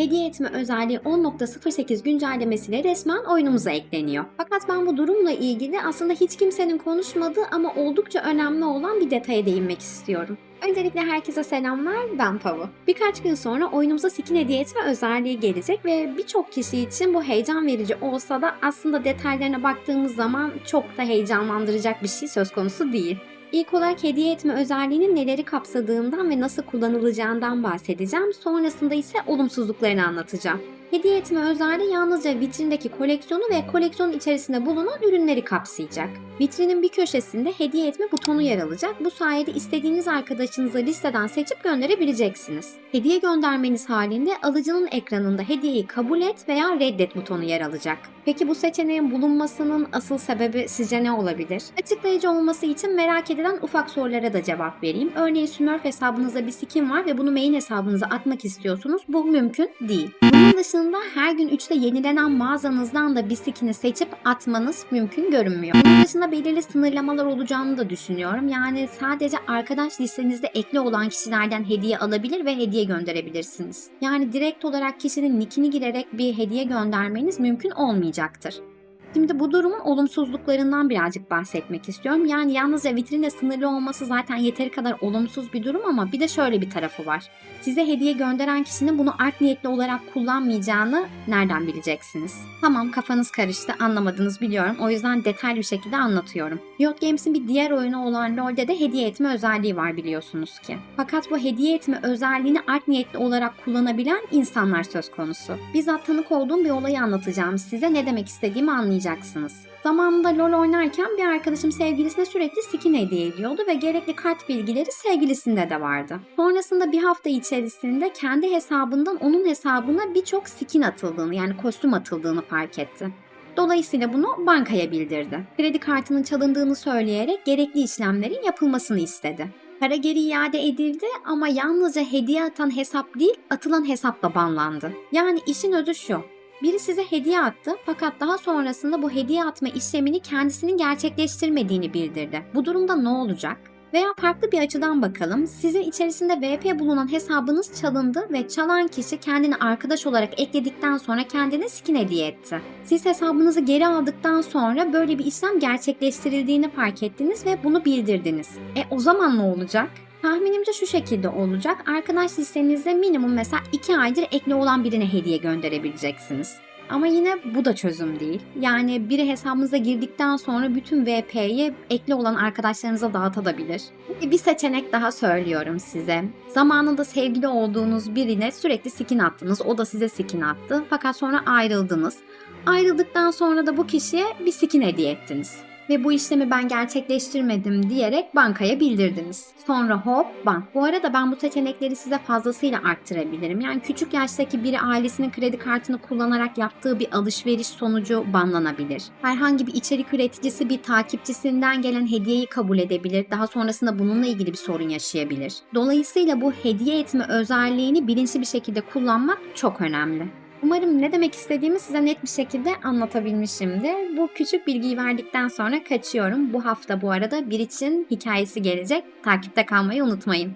hediye etme özelliği 10.08 güncellemesiyle resmen oyunumuza ekleniyor. Fakat ben bu durumla ilgili aslında hiç kimsenin konuşmadığı ama oldukça önemli olan bir detaya değinmek istiyorum. Öncelikle herkese selamlar, ben Pavu. Birkaç gün sonra oyunumuza skin hediye etme özelliği gelecek ve birçok kişi için bu heyecan verici olsa da aslında detaylarına baktığımız zaman çok da heyecanlandıracak bir şey söz konusu değil. İlk olarak hediye etme özelliğinin neleri kapsadığından ve nasıl kullanılacağından bahsedeceğim. Sonrasında ise olumsuzluklarını anlatacağım. Hediye etme özelliği yalnızca vitrindeki koleksiyonu ve koleksiyonun içerisinde bulunan ürünleri kapsayacak. Vitrinin bir köşesinde hediye etme butonu yer alacak. Bu sayede istediğiniz arkadaşınıza listeden seçip gönderebileceksiniz. Hediye göndermeniz halinde alıcının ekranında hediyeyi kabul et veya reddet butonu yer alacak. Peki bu seçeneğin bulunmasının asıl sebebi sizce ne olabilir? Açıklayıcı olması için merak edilen ufak sorulara da cevap vereyim. Örneğin Smurf hesabınızda bir skin var ve bunu main hesabınıza atmak istiyorsunuz. Bu mümkün değil. Bunun dışında her gün 3'te yenilenen mağazanızdan da bir skin'i seçip atmanız mümkün görünmüyor. Bunun dışında belirli sınırlamalar olacağını da düşünüyorum. Yani sadece arkadaş listenizde ekli olan kişilerden hediye alabilir ve hediye gönderebilirsiniz. Yani direkt olarak kişinin nickini girerek bir hediye göndermeniz mümkün olmayacaktır. Şimdi bu durumun olumsuzluklarından birazcık bahsetmek istiyorum. Yani yalnızca vitrinde sınırlı olması zaten yeteri kadar olumsuz bir durum ama bir de şöyle bir tarafı var. Size hediye gönderen kişinin bunu art niyetli olarak kullanmayacağını nereden bileceksiniz? Tamam kafanız karıştı anlamadınız biliyorum. O yüzden detaylı bir şekilde anlatıyorum. Riot Games'in bir diğer oyunu olan LoL'de de hediye etme özelliği var biliyorsunuz ki. Fakat bu hediye etme özelliğini art niyetli olarak kullanabilen insanlar söz konusu. Bizzat tanık olduğum bir olayı anlatacağım size. Ne demek istediğimi anlayacaksınız. Zamanında LoL oynarken bir arkadaşım sevgilisine sürekli skin hediye ediyordu ve gerekli kart bilgileri sevgilisinde de vardı. Sonrasında bir hafta içerisinde kendi hesabından onun hesabına birçok skin atıldığını yani kostüm atıldığını fark etti. Dolayısıyla bunu bankaya bildirdi. Kredi kartının çalındığını söyleyerek gerekli işlemlerin yapılmasını istedi. Para geri iade edildi ama yalnızca hediye atan hesap değil, atılan hesap da banlandı. Yani işin özü şu. Biri size hediye attı fakat daha sonrasında bu hediye atma işlemini kendisinin gerçekleştirmediğini bildirdi. Bu durumda ne olacak? Veya farklı bir açıdan bakalım. Sizin içerisinde VP bulunan hesabınız çalındı ve çalan kişi kendini arkadaş olarak ekledikten sonra kendine skin hediye etti. Siz hesabınızı geri aldıktan sonra böyle bir işlem gerçekleştirildiğini fark ettiniz ve bunu bildirdiniz. E o zaman ne olacak? Tahminimce şu şekilde olacak. Arkadaş listenizde minimum mesela 2 aydır ekli olan birine hediye gönderebileceksiniz. Ama yine bu da çözüm değil. Yani biri hesabınıza girdikten sonra bütün VP'yi ekli olan arkadaşlarınıza dağıtabilir. Bir seçenek daha söylüyorum size. Zamanında sevgili olduğunuz birine sürekli skin attınız. O da size skin attı. Fakat sonra ayrıldınız. Ayrıldıktan sonra da bu kişiye bir skin hediye ettiniz ve bu işlemi ben gerçekleştirmedim diyerek bankaya bildirdiniz. Sonra hop bank. Bu arada ben bu seçenekleri size fazlasıyla arttırabilirim. Yani küçük yaştaki biri ailesinin kredi kartını kullanarak yaptığı bir alışveriş sonucu banlanabilir. Herhangi bir içerik üreticisi bir takipçisinden gelen hediyeyi kabul edebilir. Daha sonrasında bununla ilgili bir sorun yaşayabilir. Dolayısıyla bu hediye etme özelliğini bilinçli bir şekilde kullanmak çok önemli. Umarım ne demek istediğimi size net bir şekilde anlatabilmişimdir. Bu küçük bilgiyi verdikten sonra kaçıyorum. Bu hafta bu arada bir için hikayesi gelecek. Takipte kalmayı unutmayın.